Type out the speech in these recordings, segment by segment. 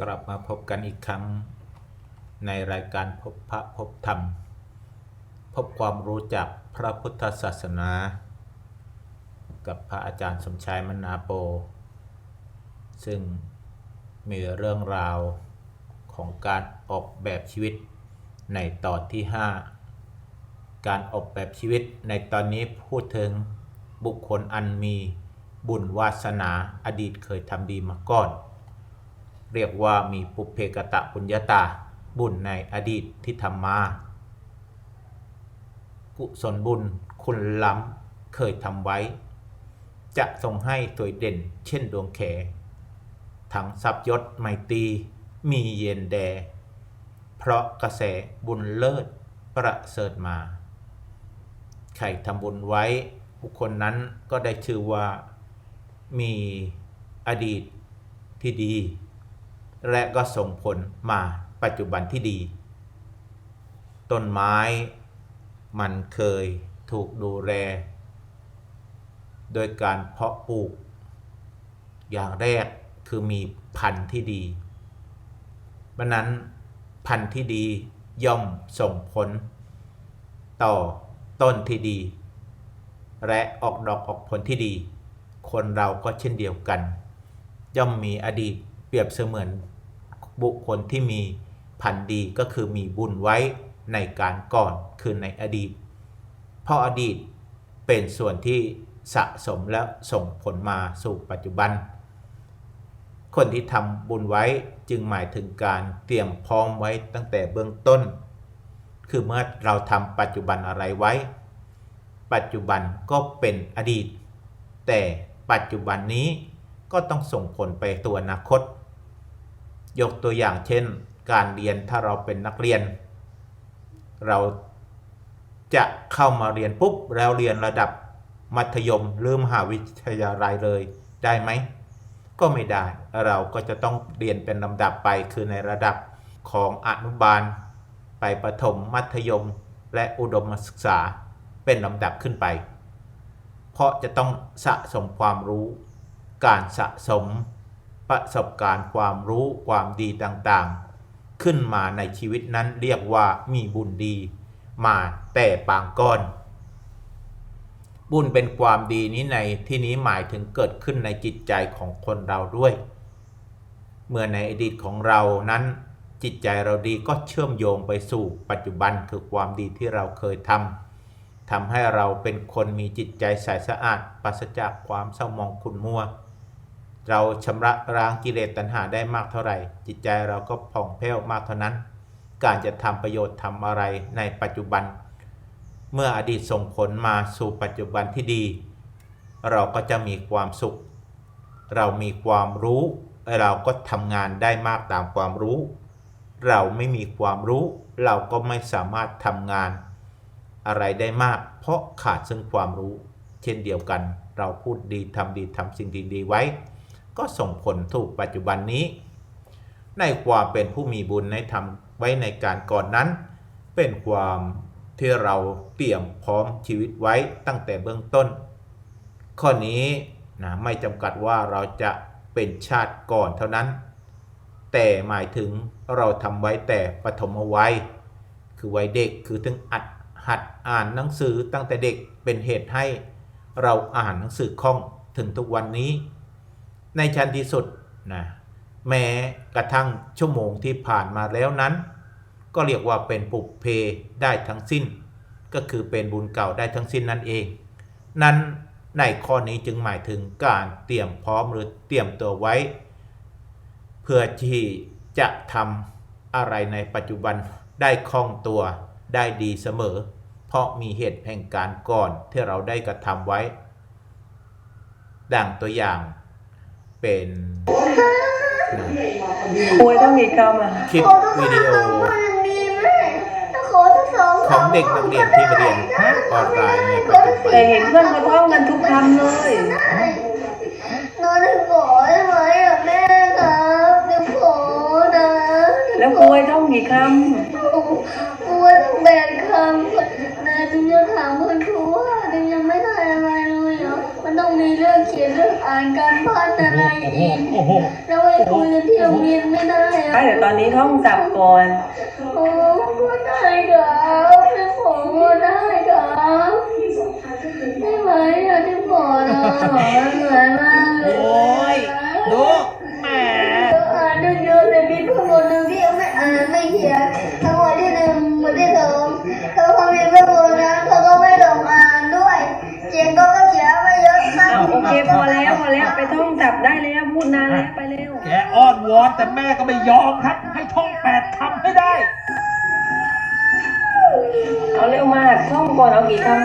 กลับมาพบกันอีกครั้ง ในรายการพบพระพบธรรม พบความรู้จากพระพุทธศาสนา กับพระอาจารย์สมชายมนาโป ซึ่งมีเรื่องราวของการออกแบบชีวิตในตอนที่ 5 การออกแบบชีวิตในตอนนี้พูดถึงบุคคลอันมีบุญวาสนาอดีตเคยทำดีมาก่อน เรียกว่ามีปุเพกตะปุญญาตาบุญในอดีตที่ทำมา กุศลบุญคุณล้ำเคยทำไว้ จะทรงให้สวยเด่นเช่นดวงแข ทั้งทรัพยศไมตีมีเย็นแด เพราะกระแสบุญเลิศประเสริฐมา ใครทำบุญไว้บุคคลนั้นก็ได้ชื่อว่ามีอดีตที่ดี และก็ส่งผลมาปัจจุบันที่ดี ต้นไม้มันเคยถูกดูแล โดยการเพาะปลูก อย่างแรกคือมีพันธุ์ที่ดีดังนั้นพันธุ์ที่ดีย่อมส่งผล ต่อต้นที่ดี และออกดอกออกผลที่ดี คนเราก็เช่นเดียวกัน ย่อมมีอดีตเปรียบเสมือน บุคคลที่มีพันดีก็คือมีบุญไว้ในการก่อนคือในอดีตเพราะอดีตเป็นส่วนที่สะสมและส่งผลมาสู่ปัจจุบัน คนที่ทำบุญไว้จึงหมายถึงการเตรียมพร้อมไว้ตั้งแต่เบื้องต้น คือเมื่อเราทำปัจจุบันอะไรไว้ ปัจจุบันก็เป็นอดีต แต่ปัจจุบันนี้ก็ต้องส่งผลไปตัวอนาคต ยกตัวอย่างเช่น การเรียนถ้าเราเป็นนักเรียน เราจะเข้ามาเรียนปุ๊บแล้วเรียนระดับมัธยมหรือมหาวิทยาลัยเลยได้ไหม ก็ไม่ได้ เราก็จะต้องเรียนเป็นลำดับไปคือในระดับของอนุบาล ไปประถมมัธยม และอุดมศึกษาเป็นลำดับขึ้นไป เพราะจะต้องสะสมความรู้ การสะสม ประสบการณ์ความรู้ความดีต่างๆ ขึ้นมาในชีวิตนั้นเรียกว่ามีบุญดี มาแต่ปางก้อน บุญเป็นความดีนี้ในที่นี้หมายถึงเกิดขึ้นในจิตใจของคนเราด้วย เมื่อในอดีตของเรานั้น จิตใจเราดีก็เชื่อมโยงไปสู่ปัจจุบันคือความดีที่เราเคยทำทำให้เราเป็นคนมีจิตใจใสสะอาดปราศจากความเศร้ามองขุ่นมัว เราชำระล้างกิเลสตัณหาได้มากเท่าไหร่ จิตใจเราก็ผ่องแผ้วมากเท่านั้น การจะทำประโยชน์ทำอะไรในปัจจุบัน เมื่ออดีตส่งผลมาสู่ปัจจุบันที่ดี เราก็จะมีความสุข เรามีความรู้ เราก็ทำงานได้มากตามความรู้ เราไม่มีความรู้ เราก็ไม่สามารถทำงาน อะไรได้มาก เพราะขาดซึ่งความรู้ เช่นเดียวกัน เราพูดดีทำดีทำสิ่งดีๆไว้ ก็ส่งผลถูกปัจจุบันนี้ ในความเป็นผู้มีบุญในทำไว้ในการก่อนนั้น เป็นความที่เราเตรียมพร้อมชีวิตไว้ตั้งแต่เบื้องต้น ข้อนี้นะไม่จำกัดว่าเราจะเป็นชาติก่อนเท่านั้น แต่หมายถึงเราทำไว้แต่ปฐมวัย คือวัยเด็กคือถึงอัดหัดอ่านหนังสือตั้งแต่เด็กเป็นเหตุให้เราอ่านหนังสือคล่องถึงทุกวันนี้ ในชั้นที่สุดนะแม้กระทั่งชั่วโมงที่ผ่านมาแล้วนั้น ก็เรียกว่าเป็นปุกเพได้ทั้งสิ้น ก็คือเป็นบุญเก่าได้ทั้งสิ้นนั่นเอง นั้นในข้อนี้จึงหมายถึงการเตรียมพร้อมหรือเตรียมตัวไว้ เพื่อที่จะทำอะไรในปัจจุบันได้คล่องตัวได้ดีเสมอ เพราะมีเหตุแห่งการก่อนที่เราได้กระทำไว้ ดังตัวอย่าง เป็นป่วยต้องมีกรรมอะคลิปวิดีโอมีแม่ขอทั้งสองของเด็กนักเรียนที่มาเรียนออนไลน์ในปัจจุบัแต่นเห็นเพื่อนเขาท่องกันทุกคำเลยหนูถึงขอได้ไหมอะแม่ครับหนูขอนะ แล้วป่วยต้องกี่คกลัวต้องแบกคำนะถึงจะถามคุณครูว่าถึงยังไม่ได้อะไรเลยเหรอมันต้องมี มีเรื่องเขียนเรื่องอ่านการบ้านอะไรโอ้โหอีกโอ้โหเราไปคุยกันที่โรงเรียนไม่ได้ไปอะเดี๋ยวตอนนี้ท่องจับก่อนโอ้ก็ได้ครับที่ผมก็ได้ครับได้ไหมอะที่บอกนะเหมือนมาก พอแล้วไปท่องจับได้แล้วพูดนานแล้วไปเร็วแกอ้อนวอนแต่แม่ก็ไม่ยอมครับ ให้ท่องแปดคำให้ได้ เอาเร็วมากท่องก่อนเอากี่คำ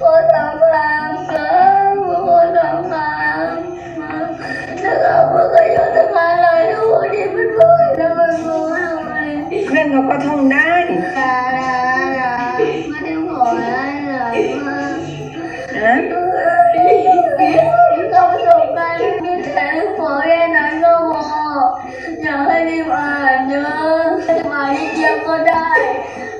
โอ้สามคำครับโอ้สามคำนะครับมันก็อยู่ทั้งนั้นเลยทุกคนที่มันพูดแล้วมันพูดอะไรเพื่อนเขาก็ท่องได้ดาดาดาไม่ได้ขอนะมานะ เราประสบการณ์มีแต่ขอแค่นั้นก็พออยากให้รีบอ่านเยอะมานิดเดียวก็ได้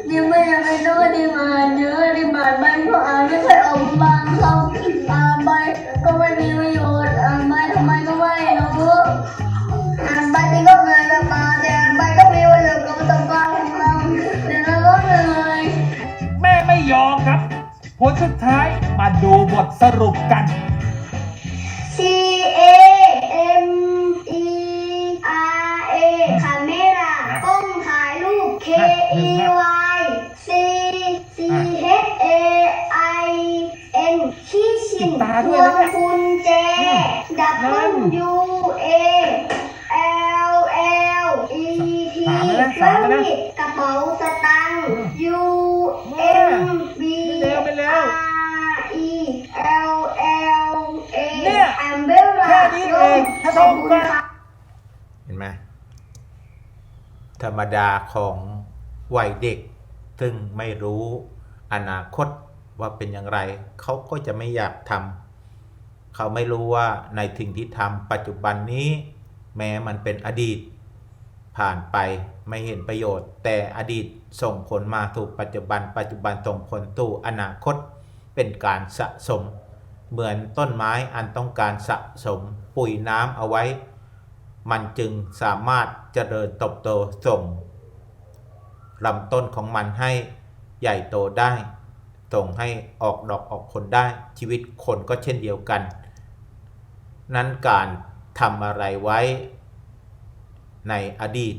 นี่ไม่จำเป็นต้องรีบอ่านเยอะรีบอ่านไปก็อ่านไม่ค่อยออกบางคำอ่านไปก็ไม่มีประโยชน์อ่านไปทำไมก็ไม่รู้อ่านไปนี่ก็เหนื่อยแบบมาแต่อ่านไปก็มีประโยชน์กับประสบการณ์ของเราแต่เราก็เหนื่อยแม่ไม่ยอมครับผลสุดท้ายมาดูบทสรุปกัน K E Y C C H A I N ขี้ชินตาพด้วยวนะงเนี่ยกุญแจ W A L L E T สามแล้วนะสามแล้วนะมีดกระเป๋าสตางค์ U M B เร็วไปเร็ว R E L L A เนี่ยแอมเบลแค่นี้เองถ้าท่องไปเห็นไหมธรรมดาของ วัยเด็ก ซึ่งไม่รู้อนาคตว่าเป็นอย่างไร เขาก็จะไม่อยากทำเขาไม่รู้ว่าในสิ่งที่ทำปัจจุบันนี้ แม้มันเป็นอดีต ผ่านไปไม่เห็นประโยชน์ แต่อดีตส่งผลมาสู่ปัจจุบัน ปัจจุบันส่งผลสู่อนาคตเป็นการสะสม เหมือนต้นไม้อันต้องการสะสมปุ๋ยน้ำเอาไว้ มันจึงสามารถเจริญเติบโตส่ง ลำต้นของมันให้ใหญ่โตได้ ส่งให้ออกดอกออกผลได้ ชีวิตคนก็เช่นเดียวกัน นั้นการทำอะไรไว้ในอดีต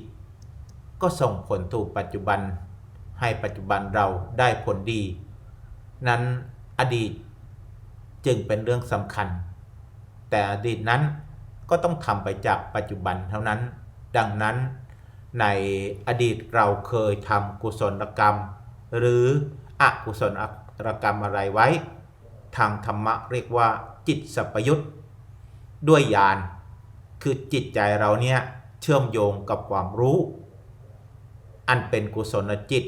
ก็ส่งผลสู่ปัจจุบัน ให้ปัจจุบันเราได้ผลดี นั้นอดีตจึงเป็นเรื่องสำคัญ แต่อดีตนั้นก็ต้องทำไปจากปัจจุบันเท่านั้น ดังนั้น ในอดีตเราเคยทำกุศลกรรม หรืออกุศลกรรมอะไรไว้ ทางธรรมะเรียกว่าจิตสัพยุตด้วยญาณคือจิตใจเราเนี่ยเชื่อมโยงกับความรู้ อันเป็นกุศลจิต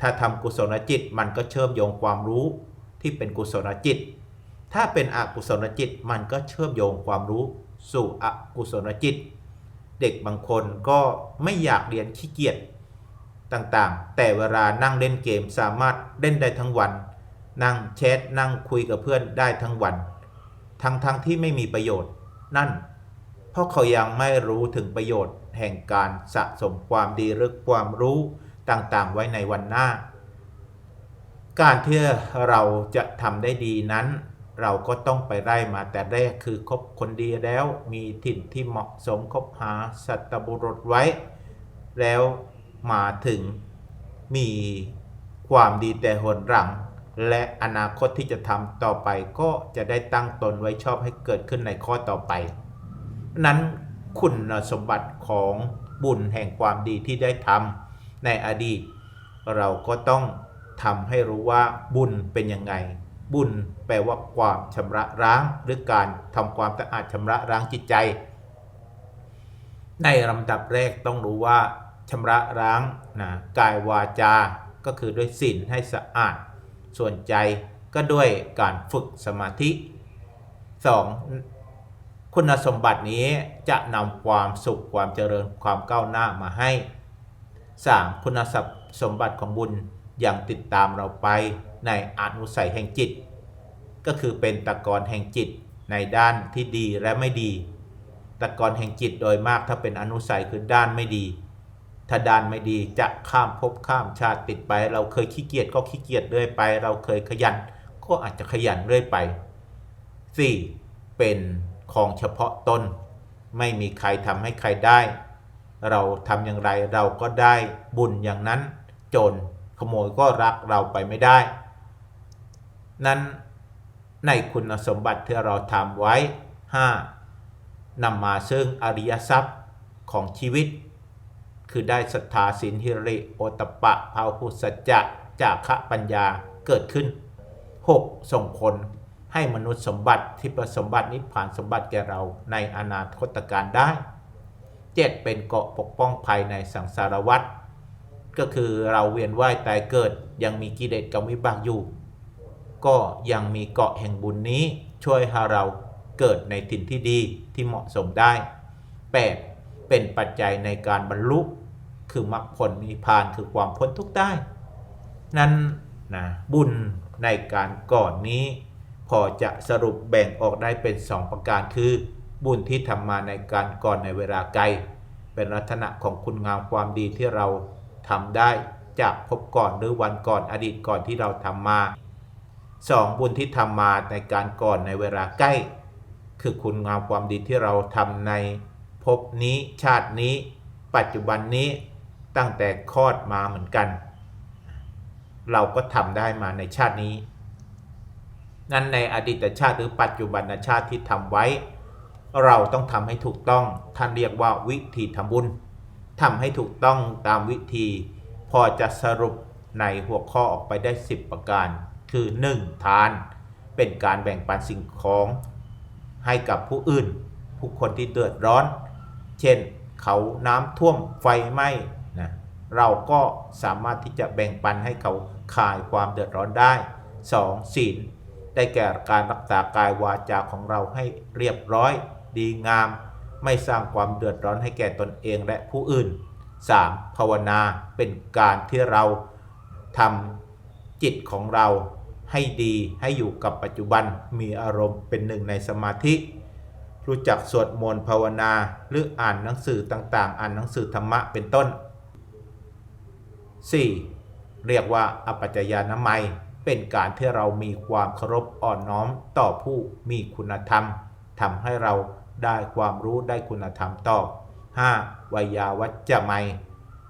ถ้าทำกุศลจิตมันก็เชื่อมโยงความรู้ที่เป็นกุศลจิต ถ้าเป็นอกุศลจิตมันก็เชื่อมโยงความรู้สู่อกุศลจิต เด็กบางคนก็ไม่อยากเรียนขี้เกียจต่างๆ แต่เวลานั่งเล่นเกมสามารถเล่นได้ทั้งวัน นั่งแชทนั่งคุยกับเพื่อนได้ทั้งวัน ทั้งๆทที่ไม่มีประโยชน์ นั่น เพราะเขายังไม่รู้ถึงประโยชน์ แห่งการสะสมความดีหรือความรู้ต่างๆ ไว้ในวันหน้า การที่เราจะทำได้ดีนั้น เราก็ต้องไปไล่มาแต่แรกคือคบคนดีแล้วมีถิ่นที่เหมาะสมคบหาสัตบุรุษไว้ แล้วมาถึงมีความดีแต่หนหลัง และอนาคตที่จะทำต่อไปก็จะได้ตั้งตนไว้ชอบให้เกิดขึ้นในข้อต่อไป นั้นคุณสมบัติของบุญแห่งความดีที่ได้ทำในอดีต เราก็ต้องทำให้รู้ว่าบุญเป็นยังไง บุญแปลว่าความชำระล้างหรือการทำความสะอาดชำระล้างจิตใจ ในลำดับแรกต้องรู้ว่าชำระล้างนะกายวาจา ก็คือด้วยศีลให้สะอาด ส่วนใจก็ด้วยการฝึกสมาธิ 2. คุณสมบัตินี้จะนำความสุขความเจริญความก้าวหน้ามาให้ 3. คุณสมบัติของบุญ ยังติดตามเราไปในอนุสัยแห่งจิต ก็คือเป็นตะกอนแห่งจิตในด้านที่ดีและไม่ดี ตะกอนแห่งจิตโดยมากถ้าเป็นอนุสัยคือด้านไม่ดี ถ้าด้านไม่ดีจะข้ามภพข้ามชาติติดไป เราเคยขี้เกียจก็ขี้เกียจเรื่อยไป เราเคยขยันก็อาจจะขยันเรื่อยไป 4. เป็นของเฉพาะตนไม่มีใครทำให้ใครได้ เราทำอย่างไรเราก็ได้บุญอย่างนั้นจร ขโมยก็รักเราไปไม่ได้ นั้นในคุณสมบัติที่เราทำไว้ 5. นำมาซึ่งอริยทรัพย์ของชีวิต คือได้ศรัทธาสินหิริโอตปะภาหุสัจจะจาคะปัญญาเกิดขึ้น 6. ส่งผลให้มนุษย์สมบัติที่ประสมบัตินิพพานสมบัติแก่เราในอนาคตการได้ 7. เป็นเกาะปกป้องภัยในสังสารวัฏ ก็คือเราเวียนว่ายตายเกิดยังมีกิเลสกับวิบากอยู่ ก็ยังมีเกาะแห่งบุญนี้ช่วยให้เราเกิดในถิ่นที่ดีที่เหมาะสมได้ 8. เป็นปัจจัยในการบรรลุคือมรรคผลนิพพานคือความพ้นทุกข์ได้ นั้นนะบุญในการก่อนนี้ พอจะสรุปแบ่งออกได้เป็น 2 ประการคือ บุญที่ทำมาในการก่อนในเวลาไกล เป็นลักษณะของคุณงามความดีที่เรา ทำได้จากพบก่อนหรือวันก่อนอดีตก่อนที่เราทำมา 2. บุญที่ทำมาในการก่อนในเวลาใกล้ คือคุณงามความดีที่เราทำในภพนี้ชาตินี้ ปัจจุบันนี้ตั้งแต่คลอดมาเหมือนกัน เราก็ทำได้มาในชาตินี้ นั้นในอดีตชาติหรือปัจจุบันชาติที่ทำไว้ เราต้องทำให้ถูกต้องท่านเรียกว่าวิธีทำบุญ ทำให้ถูกต้องตามวิธี พอจะสรุปในหัวข้อออกไปได้ 10 ประการ คือ 1. ทาน เป็นการแบ่งปันสิ่งของ ให้กับผู้อื่น ผู้คนที่เดือดร้อน เช่น เขาน้ำท่วมไฟไหม้นะเราก็สามารถที่จะแบ่งปันให้เขาคลายความเดือดร้อนได้ 2. ศีลได้แก่การรักษากายวาจาของเราให้เรียบร้อย ดีงาม ไม่สร้างความเดือดร้อนให้แก่ตนเองและผู้อื่น 3. ภาวนาเป็นการที่เราทำจิตของเราให้ดีให้อยู่กับปัจจุบันมีอารมณ์เป็นหนึ่งในสมาธิ รู้จักสวดมนต์ภาวนาหรืออ่านหนังสือต่างๆ อ่านหนังสือธรรมะเป็นต้น 4. เรียกว่าอปัจจยานามัย เป็นการที่เรามีความเคารพอ่อนน้อมต่อผู้มีคุณธรรมทำให้เรา ได้ความรู้ได้คุณธรรมต่อ 5. วิยาวัจจะไม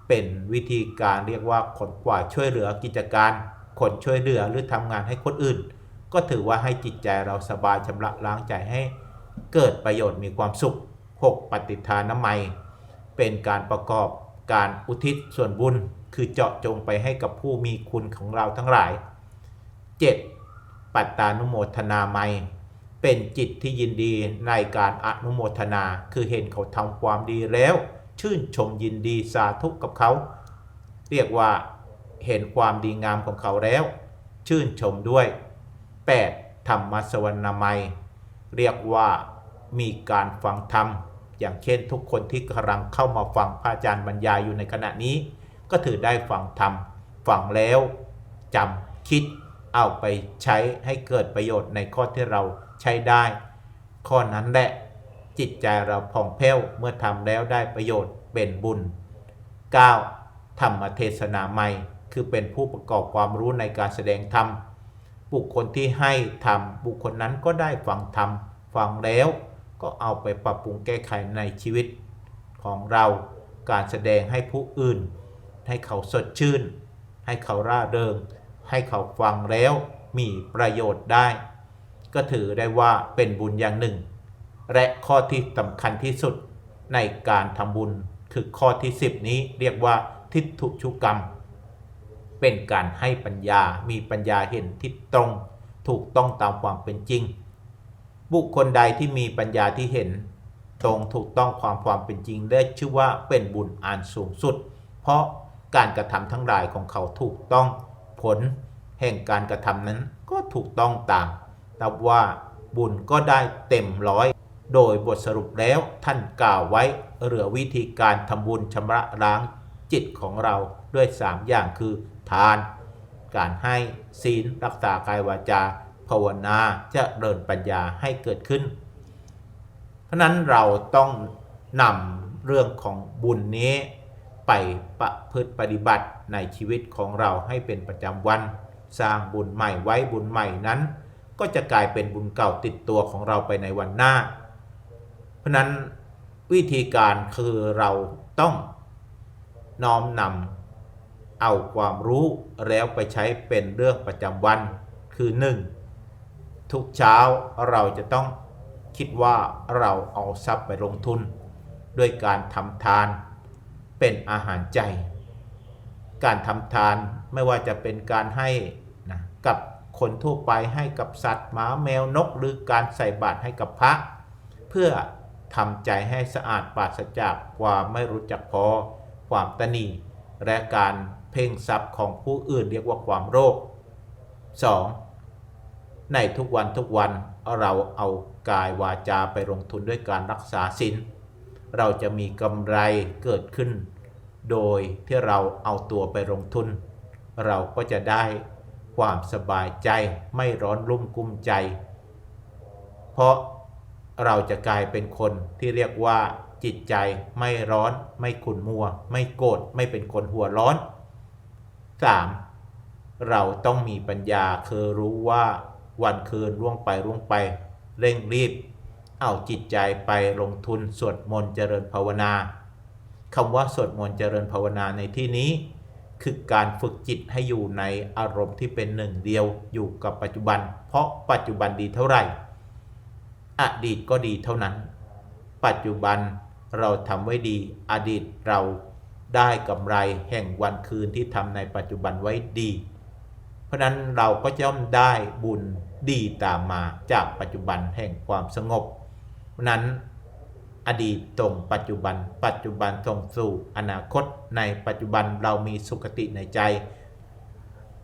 เป็นวิธีการเรียกว่าขนกว่าช่วยเหลือกิจการ คนช่วยเหลือหรือทำงานให้คนอื่น ก็ถือว่าให้จิตใจเราสบายชำระล้างใจให้ เกิดประโยชน์มีความสุข 6. ปฏิทานนามัยเป็นการประกอบการอุทิศส่วนบุญ คือเจาะจงไปให้กับผู้มีคุณของเราทั้งหลาย 7. ปัตตานุโมทนาไม เป็นจิตที่ยินดีในการอนุโมทนา คือเห็นเขาทำความดีแล้ว ชื่นชมยินดีสาธุกับเขา เรียกว่าเห็นความดีงามของเขาแล้ว ชื่นชมด้วย 8. ธรรมสวรรณไมยเรียกว่ามีการฟังธรรม อย่างเช่นทุกคนที่กำลังเข้ามาฟังพระอาจารย์บรรยายอยู่ในขณะนี้ ก็ถือได้ฟังธรรม ฟังแล้วจำคิด เอาไปใช้ให้เกิดประโยชน์ในข้อที่เราใช้ได้ ข้อนั้นแหละจิตใจเราผ่องแผ้วเมื่อทำแล้วได้ประโยชน์เป็นบุญ 9. ธรรมเทศนาใหม่ คือเป็นผู้ประกอบความรู้ในการแสดงธรรม บุคคลที่ให้ธรรมบุคคลนั้นก็ได้ฟังธรรมฟังแล้วก็เอาไปปรับปรุงแก้ไขในชีวิตของเราการแสดงให้ผู้อื่น ให้เขาสดชื่น ให้เขาร่าเริง ให้เขาฟังแล้วมีประโยชน์ได้ ก็ถือได้ว่าเป็นบุญอย่างหนึ่ง และข้อที่สำคัญที่สุดในการทำบุญคือข้อที่ 10 นี้เรียกว่าทิฏฐุชุกรรม เป็นการให้ปัญญามีปัญญาเห็นทิศตรง ถูกต้องตามความเป็นจริง บุคคลใดที่มีปัญญาที่เห็น ตรงถูกต้องความความเป็นจริงได้ชื่อว่าเป็นบุญอันสูงสุด เพราะการกระทำทั้งหลายของเขาถูกต้อง ผลแห่งการกระทำนั้นก็ถูกต้องตาม นับว่าบุญก็ได้เต็มร้อย โดยบทสรุปแล้วท่านกล่าวไว้เหลือวิธีการทำบุญชำระล้างจิตของเราด้วย 3 อย่างคือ ทาน การให้ศีลรักษากายวาจา ภาวนาจะเริญปัญญาให้เกิดขึ้น เพราะนั้นเราต้องนำเรื่องของบุญนี้ ไปประพฤติปฏิบัติในชีวิตของเราให้เป็นประจำวัน สร้างบุญใหม่ไว้บุญใหม่นั้น ก็จะกลายเป็นบุญเก่าติดตัวของเราไปในวันหน้า เพราะนั้นวิธีการคือเราต้องน้อมนำเอาความรู้แล้วไปใช้เป็นเรื่องประจำวันคือ 1. ทุกเช้าเราจะต้องคิดว่าเราเอาทรัพย์ไปลงทุน ด้วยการทำทาน เป็นอาหารใจ การทำทานไม่ว่าจะเป็นการให้นะกับคนทั่วไปให้กับสัตว์หมาแมวนกหรือการใส่บาตรให้กับพระ เพื่อทำใจให้สะอาดปราศจากความไม่รู้จักพอ ความตนีและการเพ่งทรัพย์ของผู้อื่นเรียกว่าความโรค 2. ในทุกวันทุกวันเราเอากายวาจาไปลงทุนด้วยการรักษาศีล เราจะมีกำไรเกิดขึ้น โดยที่เราเอาตัวไปลงทุน เราก็จะได้ความสบายใจไม่ร้อนรุ่มกุ้มใจ เพราะเราจะกลายเป็นคนที่เรียกว่าจิตใจไม่ร้อน ไม่ขุ่นมัว ไม่โกรธไม่เป็นคนหัวร้อน 3. เราต้องมีปัญญาคือรู้ว่าวันคืนล่วงไปล่วงไป เร่งรีบ เอาจิตใจไปลงทุนสวดมนต์เจริญภาวนาคำว่าสวดมนต์เจริญภาวนาในที่นี้ คือการฝึกจิตให้อยู่ในอารมณ์ที่เป็นหนึ่งเดียวอยู่กับปัจจุบัน เพราะปัจจุบันดีเท่าไหร่ อดีตก็ดีเท่านั้น ปัจจุบันเราทำไว้ดีอดีตเราได้กำไรแห่งวันคืนที่ทำในปัจจุบันไว้ดี เพราะนั้นเราก็ย่อมได้บุญดีตามมาจากปัจจุบันแห่งความสงบ นั้นอดีตตรงปัจจุบัน ปัจจุบันส่งสู่อนาคต ในปัจจุบันเรามีสุขติในใจ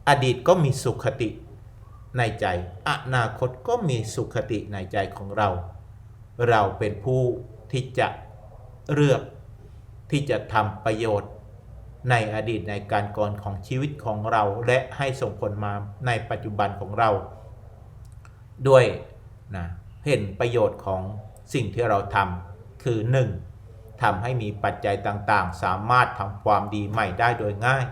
อดีตก็มีสุขติในใจ อนาคตก็มีสุขติในใจของเรา เราเป็นผู้ที่จะเลือกที่จะทำประโยชน์ในอดีตในการก่อนของชีวิตของเราและให้ส่งผลมาในปัจจุบันของเรา ด้วยนะเห็นประโยชน์ของ สิ่งที่เราทำคือ 1. ทำให้มีปัจจัยต่างๆ สามารถทำความดีใหม่ได้โดยง่าย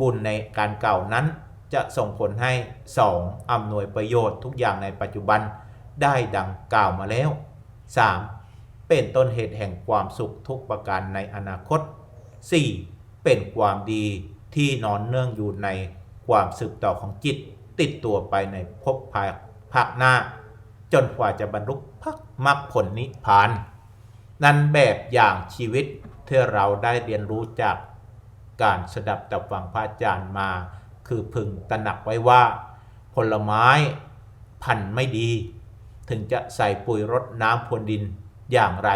บุญในการเก่านั้นจะส่งผลให้ 2. อำนวยประโยชน์ทุกอย่างในปัจจุบันได้ดังกล่าวมาแล้ว 3. เป็นต้นเหตุแห่งความสุขทุกประการในอนาคต 4. เป็นความดีที่นอนเนื่องอยู่ในความสืบต่อของจิต ติดตัวไปในภพภาคภาคหน้า จนกว่าจะบรรลุพักมรรคผลนิพพาน นั่นแบบอย่างชีวิตที่เราได้เรียนรู้จากการสดับตับฟังพระอาจารย์มา คือพึงตระหนักไว้ว่า ผลไม้พันธุ์ไม่ดี ถึงจะใส่ปุ๋ยรดน้ำพรวนดินอย่างไร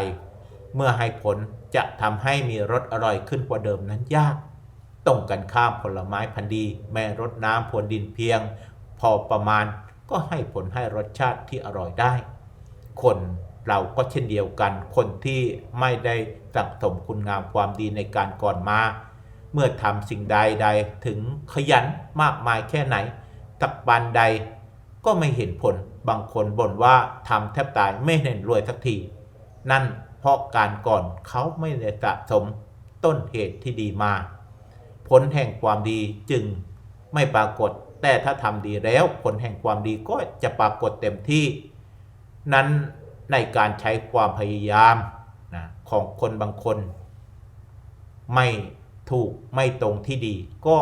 เมื่อให้ผลจะทำให้มีรสอร่อยขึ้นกว่าเดิมนั้นยากตรงกันข้ามผลไม้พันธุ์ดี แม้รดน้ำพรวนดินเพียง พอประมาณ ก็ให้ผลให้รสชาติที่อร่อยได้ คนเราก็เช่นเดียวกัน คนที่ไม่ได้สั่งสมคุณงามความดีในการก่อนมา เมื่อทำสิ่งใดใดถึงขยันมากมายแค่ไหนตักบันใดก็ไม่เห็นผล บางคนบ่นว่าทำแทบตายไม่เห็นรวยสักที นั่นเพราะการก่อนเขาไม่ได้สะสมต้นเหตุที่ดีมา ผลแห่งความดีจึงไม่ปรากฏ แต่ถ้าทำดีแล้วผลแห่งความดีก็จะปรากฏเต็มที่ นั้นในการใช้ความพยายามนะของคนบางคน ไม่ถูกไม่ตรงที่ดี ก็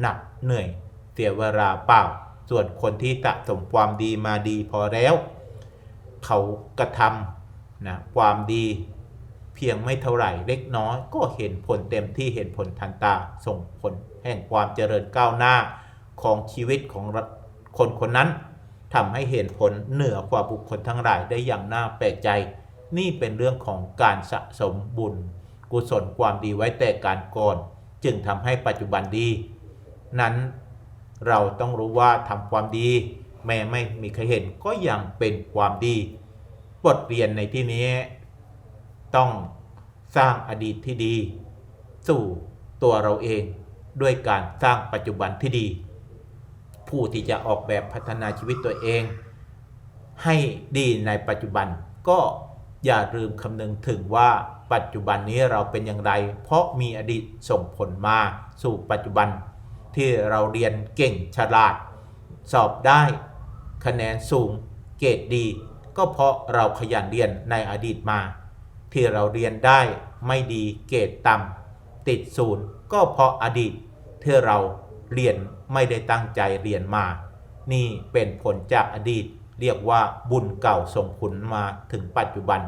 หนักเหนื่อยเสียเวลาเปล่า ส่วนคนที่สะสมความดีมาดีพอแล้ว เขากระทำนะความดีเพียงไม่เท่าไหร่เล็กน้อย ก็เห็นผลเต็มที่เห็นผลทันตา ส่งผลแห่งความเจริญก้าวหน้า ของชีวิตของคนคนนั้นทำให้เห็นผลเหนือกว่าบุคคลทั้งหลายได้อย่างน่าแปลกใจ นี่เป็นเรื่องของการสะสมบุญ กุศลความดีไว้แต่การก่อน จึงทำให้ปัจจุบันดี นั้นเราต้องรู้ว่าทำความดี แม้ไม่มีใครเห็นก็ยังเป็นความดี บทเรียนในที่นี้ ต้องสร้างอดีตที่ดี สู่ตัวเราเองด้วยการสร้างปัจจุบันที่ดี ผู้ที่จะออกแบบพัฒนาชีวิตตัวเอง ให้ดีในปัจจุบัน ก็อย่าลืมคำนึงถึงว่าปัจจุบันนี้เราเป็นอย่างไร เพราะมีอดีตส่งผลมาสู่ปัจจุบัน ที่เราเรียนเก่งฉลาด สอบได้ คะแนนสูง เกรดดี ก็เพราะเราขยันเรียนในอดีตมา ที่เราเรียนได้ไม่ดีเกรดต่ำติดศูนย์ก็เพราะอดีตที่เรา เรียนไม่ได้ตั้งใจเรียนมา นี่เป็นผลจากอดีต เรียกว่าบุญเก่าส่งผลมาถึงปัจจุบัน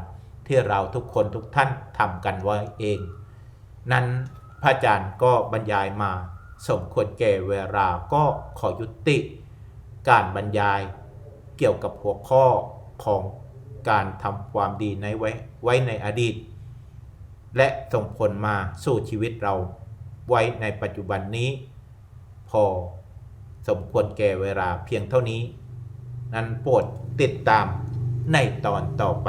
ที่เราทุกคนทุกท่านทำกันไว้เอง นั้นพระอาจารย์ก็บรรยายมาสมควรแก่เวลาก็ขอยุติ การบรรยายเกี่ยวกับหัวข้อของการทำความดีในไว้ไว้ในอดีต และส่งผลมาสู่ชีวิตเราไว้ในปัจจุบันนี้ พอสมควรแก่เวลาเพียงเท่านี้ นั้นโปรดติดตามในตอนต่อไป